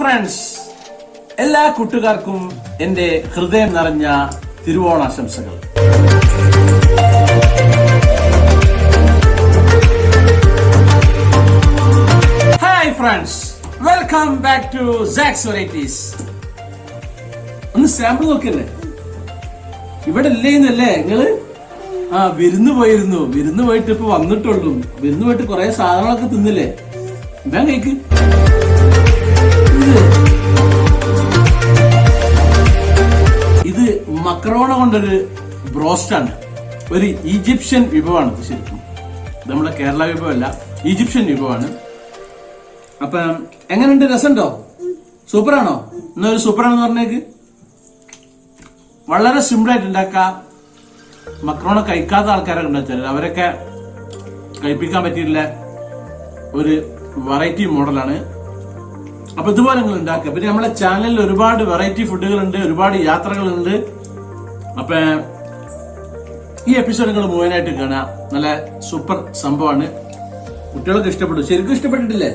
Friends എല്ലാ കൂട്ടുകാർക്കും എന്റെ ഹൃദയം നിറഞ്ഞ തിരുവോണാശംസകൾ. Hi friends welcome back to sax varieties ഒന്ന് സാമ്പിൾ നോക്കല്ലേ ഇവിടെ ഇല്ലേന്നല്ലേ നിങ്ങൾ? ആ വിരുന്ന് പോയിരുന്നു. വിരുന്ന് പോയിട്ട് ഇപ്പൊ വന്നിട്ടുള്ളൂ. വിരുന്ന് പോയിട്ട് കുറെ സാധനങ്ങളൊക്കെ തിന്നില്ലേ? എന്താ കഴിക്ക്. ഇത് മക്രോണ കൊണ്ടൊരു ബ്രോസ്റ്റാണ്. ഒരു ഈജിപ്ഷ്യൻ വിഭവമാണ് ശരിക്കും. നമ്മുടെ കേരള വിഭവമല്ല ഈജിപ്ഷ്യൻ വിഭവമാണ്. അപ്പൊ എങ്ങനെയുണ്ട് രസമുണ്ടോ? സൂപ്പറാണോ? എന്നൊരു സൂപ്പറാണെന്ന് പറഞ്ഞേക്ക്. വളരെ സിമ്പിൾ ആയിട്ട് ഉണ്ടാക്കാം മക്രോണ കഴിക്കാത്ത ആൾക്കാരൊക്കെ ഉണ്ടാച്ചാൽ അവരൊക്കെ കഴിപ്പിക്കാൻ പറ്റിയിട്ടുള്ള ഒരു വെറൈറ്റി മോഡലാണ് അപ്പൊ ഇതുപോലെ നിങ്ങൾ ഉണ്ടാക്കുക. പിന്നെ നമ്മളെ ചാനലിൽ ഒരുപാട് വെറൈറ്റി ഫുഡുകൾ ഉണ്ട് ഒരുപാട് യാത്രകളുണ്ട്. അപ്പൊ ഈ എപ്പിസോഡ് നിങ്ങൾ മുഴുവനായിട്ട് കാണാം നല്ല സൂപ്പർ സംഭവമാണ്. കുട്ടികൾക്ക് ഇഷ്ടപ്പെട്ടു. ശരിക്കും ഇഷ്ടപ്പെട്ടിട്ടില്ലേ?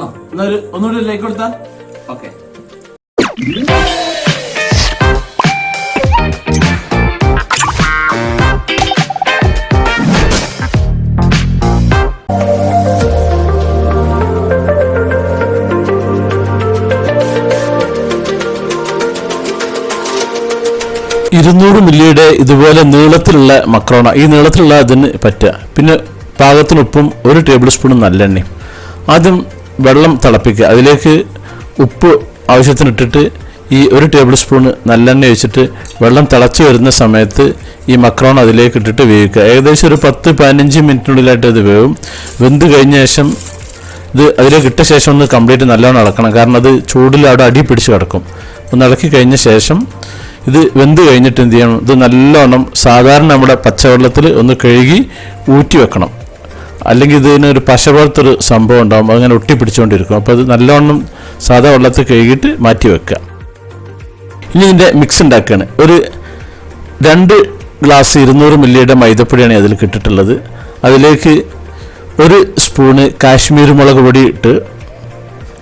ആ എന്നാ ഒരു ഒന്നുകൂടി ലൈക്ക് കൊടുത്താൽ ഓക്കെ ഇരുന്നൂറ് മില്ലിയുടെ ഇതുപോലെ നീളത്തിലുള്ള മക്രോണ. ഈ നീളത്തിലുള്ള അതിന് പറ്റുക. പിന്നെ പാകത്തിനൊപ്പം ഒരു ടേബിൾ സ്പൂൺ നല്ലെണ്ണയും. ആദ്യം വെള്ളം തിളപ്പിക്കുക. അതിലേക്ക് ഉപ്പ് ആവശ്യത്തിന് ഇട്ടിട്ട് ഈ ഒരു ടേബിൾ സ്പൂൺ നല്ലെണ്ണ ഒഴിച്ചിട്ട് വെള്ളം തിളച്ചു വരുന്ന സമയത്ത് ഈ മക്രോൺ അതിലേക്ക് ഇട്ടിട്ട് വേവിക്കുക. ഏകദേശം ഒരു പത്ത് പതിനഞ്ച് മിനിറ്റിനുള്ളിലായിട്ട് അത് വേവും. വെന്ത് കഴിഞ്ഞ ശേഷം ഇത് അതിലേക്ക് ഇട്ട ശേഷം ഒന്ന് കംപ്ലീറ്റ് നല്ലോണം ഇളക്കണം. കാരണം അത് ചൂടിൽ അവിടെ അടി പിടിച്ച് കിടക്കും. ഒന്ന് ഇളക്കി കഴിഞ്ഞ ശേഷം ഇത് വെന്ത് കഴിഞ്ഞിട്ട് എന്ത് ചെയ്യണം? ഇത് നല്ലോണം സാധാരണ നമ്മുടെ പച്ചവെള്ളത്തിൽ ഒന്ന് കഴുകി ഊറ്റി വെക്കണം. അല്ലെങ്കിൽ ഇതിനൊരു പശ പോലത്തൊരു സംഭവം ഉണ്ടാകും. അങ്ങനെ ഒട്ടിപ്പിടിച്ചുകൊണ്ടിരിക്കും. അപ്പോൾ അത് നല്ലോണം സാധാ വെള്ളത്തിൽ കഴുകിയിട്ട് മാറ്റി വെക്കുക. ഇനി ഇതിന്റെ മിക്സ് ഉണ്ടാക്കുകയാണ്. ഒരു രണ്ട് ഗ്ലാസ് ഇരുന്നൂറ് മില്ലിയുടെ മൈദപ്പൊടിയാണ് അതിൽ കിട്ടിയിട്ടുള്ളത് അതിലേക്ക് ഒരു സ്പൂണ് കാശ്മീർ മുളക് പൊടി ഇട്ട്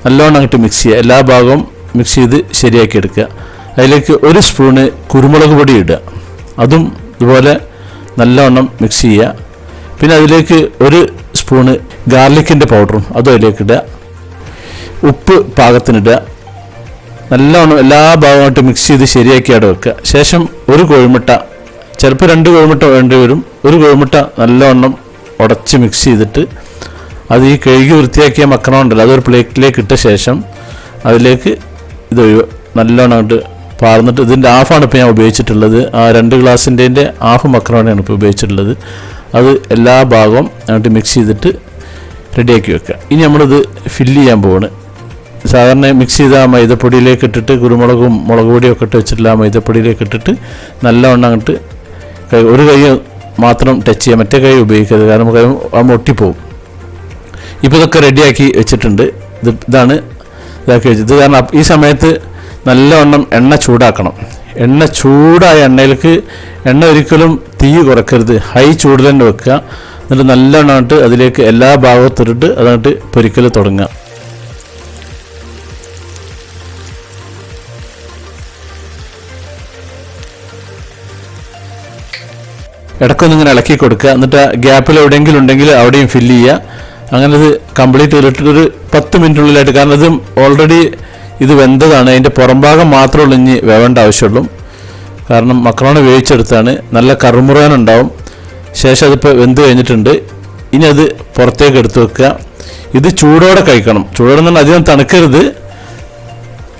നല്ലോണം അങ്ങോട്ട് മിക്സ് ചെയ്യുക. എല്ലാ ഭാഗവും മിക്സ് ചെയ്ത് ശരിയാക്കി എടുക്കുക. അതിലേക്ക് ഒരു സ്പൂണ് കുരുമുളക് പൊടി ഇടുക. അതും ഇതുപോലെ നല്ലവണ്ണം മിക്സ് ചെയ്യുക. പിന്നെ അതിലേക്ക് ഒരു സ്പൂണ് ഗാർലിക്കിന്റെ പൗഡറും അതും അതിലേക്ക് ഇടുക. ഉപ്പ് പാകത്തിനിടുക നല്ലവണ്ണം എല്ലാ ഭാഗമായിട്ട് മിക്സ് ചെയ്ത് ശരിയാക്കി അവിടെ വെക്കുക. ശേഷം ഒരു കോഴിമുട്ട ചിലപ്പോൾ രണ്ട് കോഴിമുട്ട വേണ്ടി വരും. ഒരു കോഴിമുട്ട നല്ലവണ്ണം ഉടച്ച് മിക്സ് ചെയ്തിട്ട് അത് ഈ കഴുകി വൃത്തിയാക്കിയ മക്കണമുണ്ടല്ലോ അതൊരു പ്ലേറ്റിലേക്ക് ഇട്ട ശേഷം അതിലേക്ക് ഇത് നല്ലോണം അങ്ങോട്ട് പാർന്നിട്ട് ഇതിന്റെ ഹാഫാണ് ഇപ്പോൾ ഞാൻ ഉപയോഗിച്ചിട്ടുള്ളത്. ആ രണ്ട് ഗ്ലാസിന്റെ ഹാഫ് മക്രോണയാണ് ഇപ്പോൾ ഉപയോഗിച്ചിട്ടുള്ളത്. അത് എല്ലാ ഭാഗവും അങ്ങോട്ട് മിക്സ് ചെയ്തിട്ട് റെഡിയാക്കി വെക്കുക. ഇനി നമ്മളിത് ഫില്ല് ചെയ്യാൻ പോവാണ്. സാധാരണ മിക്സ് ചെയ്ത ആ മൈദപ്പൊടിയിലേക്ക് ഇട്ടിട്ട് കുരുമുളകും മുളക് പൊടിയും ഒക്കെ ഇട്ട് വെച്ചിട്ടുള്ള ആ മൈദപ്പൊടിയിലേക്ക് ഇട്ടിട്ട് നല്ലവണ്ണം അങ്ങോട്ട് കൈ ഒരു കൈ മാത്രം ടച്ച് ചെയ്യുക. മറ്റേ കൈ ഉപയോഗിക്കരുത് കാരണം കൈ അമ്മ ഒട്ടിപ്പോവും ഇപ്പോൾ ഇതൊക്കെ റെഡിയാക്കി വെച്ചിട്ടുണ്ട്. ഇത് ഇതാണ് ഇതാക്കി വെച്ചത്. കാരണം ഈ സമയത്ത് നല്ലവണ്ണം എണ്ണ ചൂടാക്കണം. എണ്ണ ചൂടായ എണ്ണയിലേക്ക് എണ്ണ ഒരിക്കലും തീ കുറക്കരുത്. ഹൈ ചൂടിൽ തന്നെ വെക്കുക. എന്നിട്ട് നല്ലവണ്ണമായിട്ട് അതിലേക്ക് എല്ലാ ഭാഗത്തിട്ട് അതങ്ങോട്ട് പൊരിക്കൽ തുടങ്ങുക. ഇടയ്ക്കൊന്ന് ഇങ്ങനെ ഇളക്കി കൊടുക്കുക. എന്നിട്ട് ഗ്യാപ്പിൽ എവിടെയെങ്കിലും ഉണ്ടെങ്കിൽ അവിടെയും ഫില്ല് ചെയ്യുക. അങ്ങനെ ഇത് കംപ്ലീറ്റ് ചെയ്തിട്ട് ഒരു പത്ത് മിനിറ്റിനുള്ളിലായിട്ട് കാരണം ഇത് ഓൾറെഡി ഇത് വെന്തതാണ്. അതിന്റെ പുറംഭാഗം മാത്രമേ ഉള്ളൂ ഇനി വേവേണ്ട ആവശ്യമുള്ളൂ. കാരണം മക്രോണ വേവിച്ചെടുത്താണ് നല്ല കറുമുറാനുണ്ടാവും ശേഷം അതിപ്പോൾ വെന്ത് കഴിഞ്ഞിട്ടുണ്ട്. ഇനി അത് പുറത്തേക്ക് എടുത്തു വെക്കുക. ഇത് ചൂടോടെ കഴിക്കണം. ചൂടോടെ നിന്ന് അധികം തണുക്കരുത്.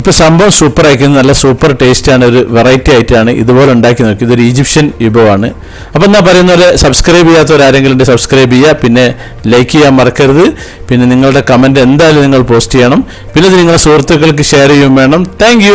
ഇപ്പൊ സംഭവം സൂപ്പർ ആയിരിക്കുന്നത് നല്ല സൂപ്പർ ടേസ്റ്റ് ആണ്. ഒരു വെറൈറ്റി ആയിട്ടാണ് ഇതുപോലെ ഉണ്ടാക്കി നോക്കി. ഇതൊരു ഈജിപ്ഷ്യൻ വിഭവമാണ്. അപ്പോൾ എന്നാ പറയുന്ന പോലെ സബ്സ്ക്രൈബ് ചെയ്യാത്തവരാരെങ്കിലും ഉണ്ട് സബ്സ്ക്രൈബ് ചെയ്യുക. പിന്നെ ലൈക്ക് ചെയ്യാൻ മറക്കരുത്. പിന്നെ നിങ്ങളുടെ കമന്റ് എന്തായാലും നിങ്ങൾ പോസ്റ്റ് ചെയ്യണം. പിന്നെ ഇത് നിങ്ങളുടെ സുഹൃത്തുക്കൾക്ക് ഷെയർ ചെയ്യും വേണം. താങ്ക്